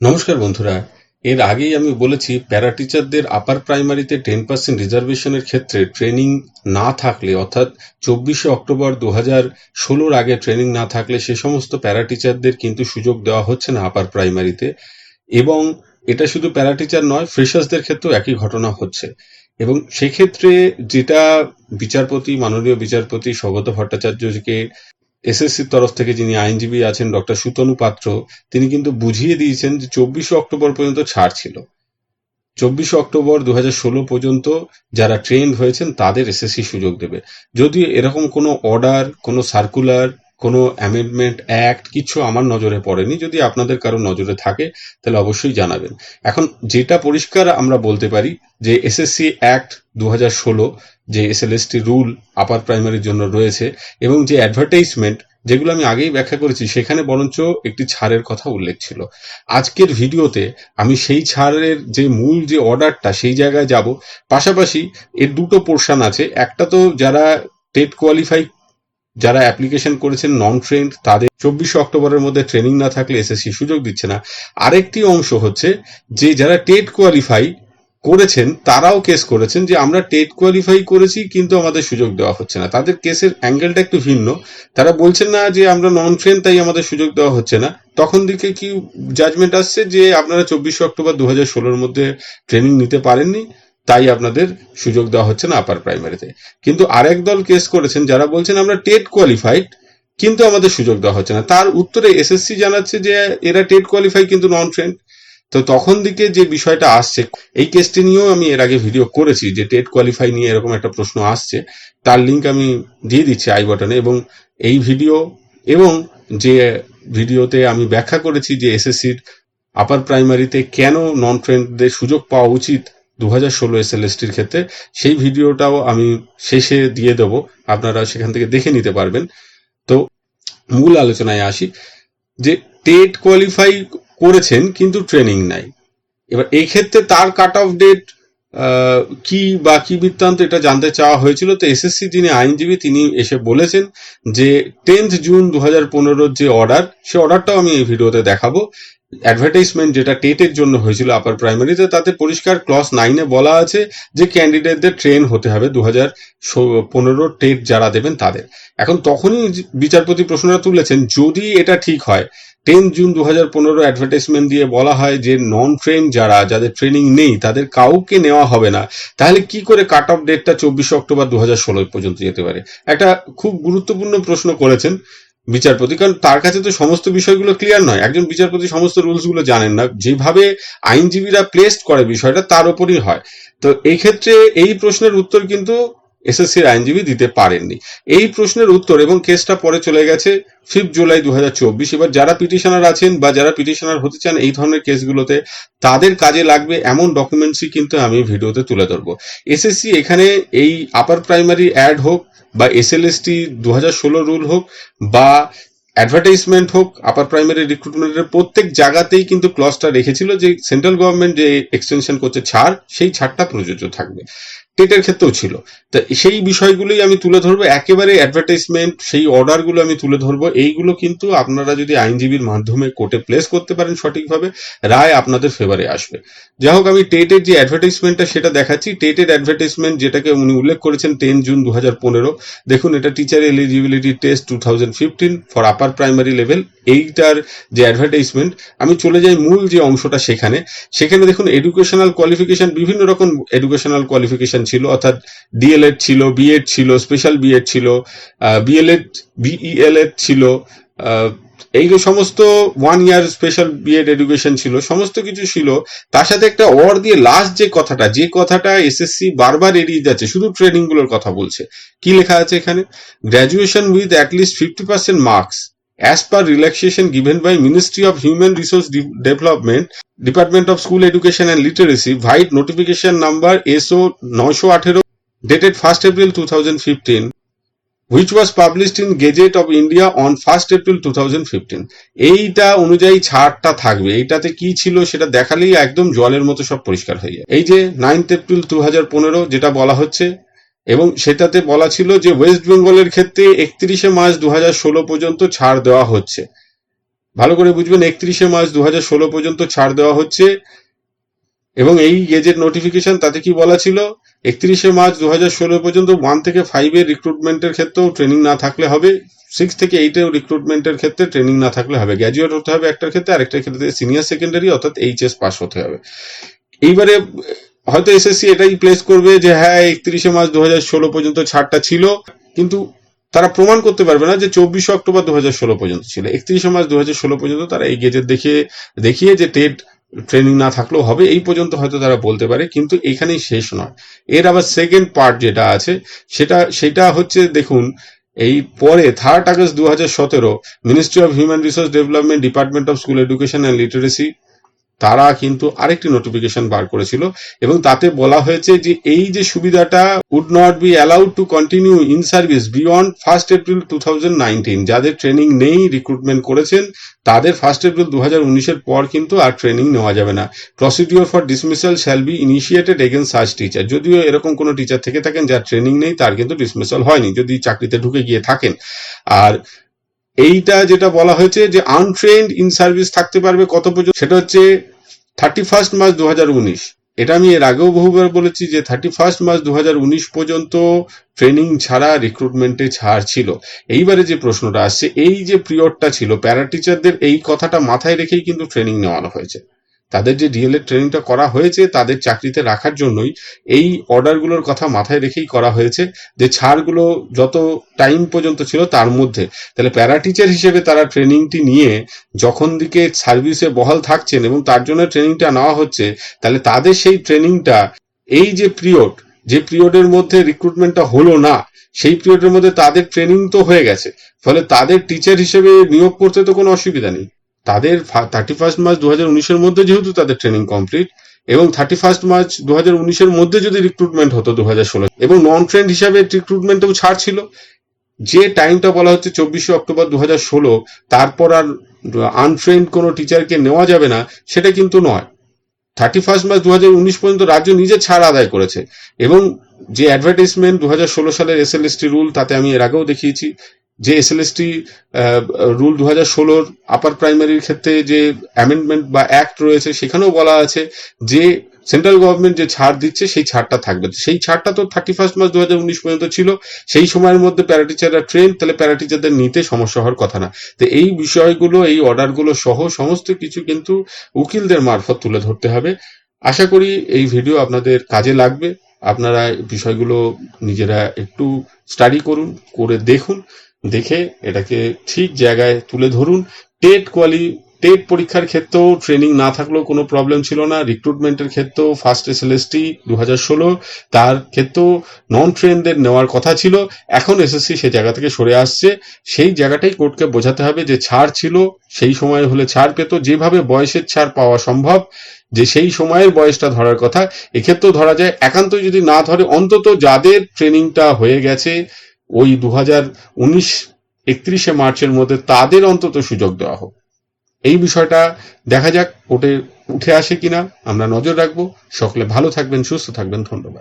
নমস্কার বন্ধুরা। এর আগেই আমি বলেছি প্যারা টিচারদের আপার প্রাইমারিতে টেন পার্সেন্ট রিজার্ভেশনের ক্ষেত্রে ট্রেনিং না থাকলে, অর্থাৎ চব্বিশে অক্টোবর দু হাজার ষোলোর আগে ট্রেনিং না থাকলে সে সমস্ত প্যারা টিচারদের কিন্তু সুযোগ দেওয়া হচ্ছে না আপার প্রাইমারিতে এবং এটা শুধু প্যারা টিচার নয় ফ্রেশার্সদের ক্ষেত্রেও একই ঘটনা হচ্ছে। এবং সেক্ষেত্রে যেটা বিচারপতি, মাননীয় বিচারপতি স্বগত ভট্টাচার্যকে এসএসসির তরফ থেকে যিনি আইনজীবী আছেন ডক্টর সুতনু পাত্র, তিনি কিন্তু বুঝিয়ে দিয়েছেন যে চব্বিশে অক্টোবর পর্যন্ত ছাড় ছিল। চব্বিশে অক্টোবর দু হাজার ষোলো পর্যন্ত যারা ট্রেন্ড হয়েছেন তাদের এসএসসি সুযোগ দেবে। যদিও এরকম কোনো অর্ডার কোনো সার্কুলার কোনো অ্যামেন্ডমেন্ট অ্যাক্ট কিছু আমার নজরে পড়েনি। যদি আপনাদের কারও নজরে থাকে, তাহলে অবশ্যই জানাবেন। এখন যেটা পরিষ্কার আমরা বলতে পারি, যে এসএসসি অ্যাক্ট দু হাজার ষোলো, যে এসএলএসটি রুল আপার প্রাইমারির জন্য রয়েছে, এবং যে অ্যাডভার্টাইজমেন্ট যেগুলো আমি আগেই ব্যাখ্যা করেছি, সেখানে বরঞ্চ একটি ছাড়ের কথা উল্লেখ ছিল। আজকের ভিডিওতে আমি সেই ছাড়ের যে মূল যে অর্ডারটা সেই জায়গায় যাব। পাশাপাশি এর দুটো পোর্শন আছে। একটা তো যারা টেট কোয়ালিফাই যারা অ্যাপ্লিকেশন করেছেন নন ট্রেন্ড তাদের চব্বিশে অক্টোবরের মধ্যে ট্রেনিং না থাকলে এসএসসি সুযোগ দিচ্ছে না। আরেকটি অংশ হচ্ছে যে, যারা টেট কোয়ালিফাই করেছেন, তারাও কেস করেছেন যে, আমরা টেট কোয়ালিফাই করেছি, কিন্তু আমাদের সুযোগ দেওয়া হচ্ছে না। তাদের কেসের অ্যাঙ্গেলটা একটু ভিন্ন। তারা বলছেন না যে, আমরা নন ট্রেন তাই আমাদের সুযোগ দেওয়া হচ্ছে না। তখন দিকে কি জাজমেন্ট আসছে যে, আপনারা চব্বিশে অক্টোবর দু হাজার ষোলোর মধ্যে ট্রেনিং নিতে পারেননি? তাই আপনাদের সুযোগ দেওয়া হচ্ছে না আপার প্রাইমারিতে কিন্তু আরেক দল কেস করেছেন, যারা বলছেন আমরা টেট কোয়ালিফাইড কিন্তু আমাদের সুযোগ দেওয়া হচ্ছে না। তার উত্তরে এসএসসি জানাচ্ছে যে এরা টেট কোয়ালিফাই কিন্তু নন ট্রেন্ড তো তখন দিকে যে বিষয়টা আসছে, এই কেসটি নিয়েও আমি এর আগে ভিডিও করেছি যে টেট কোয়ালিফাই নিয়ে এরকম একটা প্রশ্ন আসছে। তার লিঙ্ক আমি দিয়ে দিচ্ছি আই বাটনে এবং এই ভিডিও এবং যে ভিডিওতে আমি ব্যাখ্যা করেছি যে এসএসসির আপার প্রাইমারিতে কেন নন ট্রেন্ডদের সুযোগ পাওয়া উচিত দু হাজার ষোলো এস এল এসটির ক্ষেত্রে, সেই ভিডিওটাও আমি শেষে দিয়ে দেব। আপনারা সেখান থেকে দেখে নিতে পারবেন। তো মূল আলোচনায় আসি যে টেট কোয়ালিফাই করেছেন কিন্তু ট্রেনিং নাই। এবার এই ক্ষেত্রে তার কাট অফ ডেট কি বা কি বৃত্তান্ত এটা জানতে চাওয়া হয়েছিল। তো এসএসসি যিনি আইনজীবী, তিনি এসে বলেছেন যে টেন্থ জুন দু হাজার যে অর্ডার সে অর্ডারটাও আমি এই ভিডিওতে দেখাবো। অ্যাডভার্টাইজমেন্ট যেটা টেটের জন্য হয়েছিল আপার প্রাইমারিতে তাতে পরিষ্কার ক্লস নাইনে বলা আছে যে ক্যান্ডিডেটদের ট্রেন হতে হবে দু হাজার পনেরো টেট যারা দেবেন তাদের। এখন তখনই বিচারপতি প্রশ্নটা তুলেছেন, যদি এটা ঠিক হয়, টেন জুন দু হাজার পনেরো অ্যাডভার্টাইজমেন্ট দিয়ে বলা হয় যে নন ট্রেন যারা, যাদের ট্রেনিং নেই, তাদের কাউকে নেওয়া হবে না, তাহলে কি করে কাট অফ ডেটটা চব্বিশে অক্টোবর দু হাজার ষোলো পর্যন্ত যেতে পারে? একটা খুব গুরুত্বপূর্ণ প্রশ্ন করেছেন বিচারপতি, কারণ তার কাছে তো সমস্ত বিষয়গুলো ক্লিয়ার নয়। একজন বিচারপতি সমস্ত রুলসগুলো জানেন না। যেভাবে আইনজীবীরা প্লেসড করে বিষয়টা, তার উপরই হয়। তো এই ক্ষেত্রে এই প্রশ্নের উত্তর কিন্তু এসএসসির আইনজীবী দিতে পারেননি। এই প্রশ্নের উত্তর এবং কেসটা পরে চলে গেছে ফিফথ জুলাই দু হাজার চব্বিশ। এবার যারা পিটিশনার আছেন বা যারা পিটিশনার হতে চান এই ধরনের কেসগুলোতে তাদের কাজে লাগবে এমন ডকুমেন্টসই কিন্তু আমি ভিডিওতে তুলে ধরবো। এসএসসি এখানে এই আপার প্রাইমারি অ্যাড হোক বা এসএলএসটি দু হাজার ষোলো রুল হোক বা অ্যাডভার্টাইজমেন্ট হোক আপার প্রাইমারি রিক্রুটমেন্টের প্রত্যেক জায়গাতেই কিন্তু ক্লসটা রেখেছিল যে সেন্ট্রাল গভর্নমেন্ট যে এক্সটেনশন করছে ছাড়, সেই ছাড়টা প্রযোজ্য থাকবে। টেটের ক্ষেত্রেও ছিল। তা সেই বিষয়গুলোই আমি তুলে ধরবো। একেবারে অ্যাডভার্টাইজমেন্ট সেই অর্ডারগুলো আমি তুলে ধরবো। এইগুলো কিন্তু আপনারা যদি আইনজীবীর মাধ্যমে কোর্টে প্লেস করতে পারেন সঠিকভাবে, রায় আপনাদের ফেভারে আসবে। যাই হোক, আমি টেটের যে অ্যাডভার্টাইজমেন্টটা সেটা দেখাচ্ছি। টেটের অ্যাডভার্টাইজমেন্ট যেটাকে উনি উল্লেখ করেছেন টেন জুন দু হাজার পনেরো। দেখুন, এটা teacher eligibility test two thousand fifteen for upper primary level এইটার যে অ্যাডভার্টাইজমেন্ট আমি চলে যাই মূল যে অংশটা সেখানে। সেখানে দেখুন এডুকেশনাল কোয়ালিফিকেশন বিভিন্ন রকম এডুকেশনাল কোয়ালিফিকেশন ছিল, অর্থাৎ ডিএলএড ছিল বিএড ছিল স্পেশাল বিএড ছিল বিএলএড বিইএলএড ছিল এই সমস্ত one year special BEd education ছিল, সমস্ত কিছু ছিল, তার সাথে একটা অর দিয়ে লাস্ট যে কথাটা যে কথাটা এসএসসি বারবার এড়িয়ে যাচ্ছে, শুধু ট্রেনিংগুলোর কথা বলছে, কি লেখা আছে এখানে? Graduation with at least fifty percent marks as per relaxation given by Ministry of Human Resource De- Development, Department of School Education and Literacy, vide notification number SO 918 dated 1st April 2015, which was published in Gazette of India on 1st April 2015. এইটা অনুযায়ী ছাড়টা থাকবে এইটাতে কি ছিল সেটা দেখালেই একদম জলের মতো সব পরিষ্কার হয়ে যায় এই যে নাইনথ এপ্রিল দু হাজার পনেরো যেটা বলা হচ্ছে এবং সেটাতে বলা ছিল যে ওয়েস্ট বেঙ্গলের ক্ষেত্রে একত্রিশে মার্চ দু ষোলো পর্যন্ত ছাড় দেওয়া হচ্ছে। ভালো করে বুঝবেন, একত্রিশে মার্চ দু পর্যন্ত ছাড় দেওয়া হচ্ছে এবং এই গেজেট নোটিফিকেশন তাতে কি বলা ছিল? একত্রিশে মার্চ দু পর্যন্ত ওয়ান থেকে ফাইভের রিক্রুটমেন্টের ক্ষেত্রেও ট্রেনিং না থাকলে হবে সিক্স থেকে এইটেও রিক্রুটমেন্টের ক্ষেত্রে ট্রেনিং না থাকলে হবে। গ্র্যাজুয়েট হতে হবে একটার ক্ষেত্রে, আরেকটার ক্ষেত্রে সিনিয়র সেকেন্ডারি অর্থাৎ এইচএস পাস হতে হবে। এইবারে হয়তো এসএসসি এটাই প্লেস করবে যে হ্যাঁ একত্রিশে মার্চ দু হাজার ষোলো পর্যন্ত ছাড়টা ছিল, কিন্তু তারা প্রমাণ করতে পারবে না যে চব্বিশে অক্টোবর দু হাজার ষোলো পর্যন্ত ছিল। একত্রিশে মার্চ দু হাজার ষোলো পর্যন্ত তারা এই গেজেট দেখিয়ে দেখিয়ে যে টেট ট্রেনিং না থাকলেও হবে, এই পর্যন্ত হয়তো তারা বলতে পারে, কিন্তু এখানেই শেষ নয়। এর আবার সেকেন্ড পার্ট যেটা আছে, সেটা সেটা হচ্ছে দেখুন, এই পরে থার্ড আগস্ট দু হাজার সতেরো ministry of human resource development department of school education and literacy তারা কিন্তু আরেকটি নোটিফিকেশন বার করেছিল এবং তাতে বলা হয়েছে যে এই যে সুবিধাটা would not be allowed to continue in service beyond first April two যাদের ট্রেনিং নেই রিক্রুটমেন্ট করেছেন, তাদের ফার্স্ট এপ্রিল দু হাজার পর কিন্তু আর ট্রেনিং নেওয়া যাবে না। Procedure for dismissal shall be initiated against search teacher যদিও এরকম কোনো টিচার থেকে থাকেন যার ট্রেনিং নেই, তার কিন্তু ডিসমিসাল হয়নি, যদি চাকরিতে ঢুকে গিয়ে থাকেন। আর এইটা যেটা বলা হয়েছে যে আনট্রেন্ড ইন সার্ভিস থাকতে পারবে কত পর্যন্ত, সেটা হচ্ছে থার্টি ফার্স্ট মার্চ দু হাজার উনিশ। এটা আমি এর আগেও বহুবার বলেছি যে থার্টি ফার্স্ট মার্চ দু হাজার উনিশ পর্যন্ত ট্রেনিং ছাড়া রিক্রুটমেন্টে ছাড় ছিল। এইবারে যে প্রশ্নটা আসছে, এই যে পিরিয়ডটা ছিল প্যারা টিচারদের এই কথাটা মাথায় রেখেই কিন্তু ট্রেনিং নেওয়ানো হয়েছে। তাদের যে ডিএলএড ট্রেনিংটা করা হয়েছে তাদের চাকরিতে রাখার জন্যই এই অর্ডারগুলোর কথা মাথায় রেখেই করা হয়েছে যে ছাড়গুলো যত টাইম পর্যন্ত ছিল তার মধ্যে। তাহলে প্যারা টিচার হিসেবে তারা ট্রেনিংটি নিয়ে যখন দিকে সার্ভিসে বহাল থাকছেন এবং তার জন্য ট্রেনিংটা নেওয়া হচ্ছে, তাহলে তাদের সেই ট্রেনিংটা এই যে পিরিয়ড যে পিরিয়ডের মধ্যে রিক্রুটমেন্টটা হলো না, সেই পিরিয়ডের মধ্যে তাদের ট্রেনিং তো হয়ে গেছে। ফলে তাদের টিচার হিসেবে নিয়োগ করতে তো কোনো অসুবিধা নেই। তাদের থার্টি ফার্স্ট মার্চ দু হাজার মধ্যে যেহেতু তাদের ট্রেনিং কমপ্লিট এবং থার্টি ফার্স্ট মার্চ দু হাজার উনিশের মধ্যে যদি রিক্রুটমেন্ট হতো দু হাজার ষোলো, এবং নন ট্রেন্ড হিসাবে রিক্রুটমেন্টেও ছাড় ছিল যে টাইমটা বলা হচ্ছে চব্বিশে অক্টোবর দু হাজার ষোলো, তারপর আর আনট্রেন্ড কোনো টিচারকে নেওয়া যাবে না, সেটা কিন্তু নয়। থার্টি ফার্স্ট মার্চ দু হাজার উনিশ পর্যন্ত রাজ্য নিজে ছাড় আদায় করেছে, এবং যে অ্যাডভার্টাইজমেন্ট দু হাজার ষোলো সালের S L S T rule তাতে আমি এর আগেও দেখিয়েছি যে S L S T rule দু হাজার ষোলোর আপার প্রাইমারির ক্ষেত্রে যে অ্যামেন্ডমেন্ট বা অ্যাক্ট রয়েছে, সেখানেও বলা আছে যে সেন্ট্রাল গভর্নমেন্ট যে ছাড় দিচ্ছে, সেই ছাড়টা থাকবে। সেই ছাড়টা তো থার্টি ফার্স্ট মার্চ দু উনিশ পর্যন্ত ছিল। সেই সময়ের মধ্যে প্যারাটিচাররা ট্রেন তাহলে প্যারাটিচারদের নিতে সমস্যা হওয়ার কথা না। তো এই বিষয়গুলো, এই অর্ডারগুলো সহ সমস্ত কিছু কিন্তু উকিলদের মারফত তুলে ধরতে হবে। আশা করি এই ভিডিও আপনাদের কাজে লাগবে। আপনারা বিষয়গুলো নিজেরা একটু স্টাডি করুন, করে দেখুন। দেখে এটাকে ঠিক জায়গায় তুলে ধরুন। টেট কোয়ালি টেট পরীক্ষার ক্ষেত্রেও ট্রেনিং না থাকলেও কোনো প্রবলেম ছিল না। রিক্রুটমেন্টের ক্ষেত্রেও first S L S T দু হাজার ষোলো, তার ক্ষেত্রেও নন ট্রেনদের নেওয়ার কথা ছিল। এখন এসএসসি সেই জায়গা থেকে সরে আসছে। সেই জায়গাটাই কোর্টকে বোঝাতে হবে যে ছাড় ছিল, সেই সময় হলে ছাড় পেত। যেভাবে বয়সের ছাড় পাওয়া সম্ভব, যে সেই সময়ের বয়সটা ধরার কথা। এক্ষেত্রেও ধরা যায়, একান্তই যদি না ধরে, অন্তত যাদের ট্রেনিংটা হয়ে গেছে ওই দু হাজার উনিশ একত্রিশে মার্চের মধ্যে তাদের অন্তত সুযোগ দেওয়া হোক। এই বিষয়টা দেখা যাক, কোর্টে উঠে আসে কিনা, আমরা নজর রাখব। সকলে ভালো থাকবেন, সুস্থ থাকবেন, ধন্যবাদ।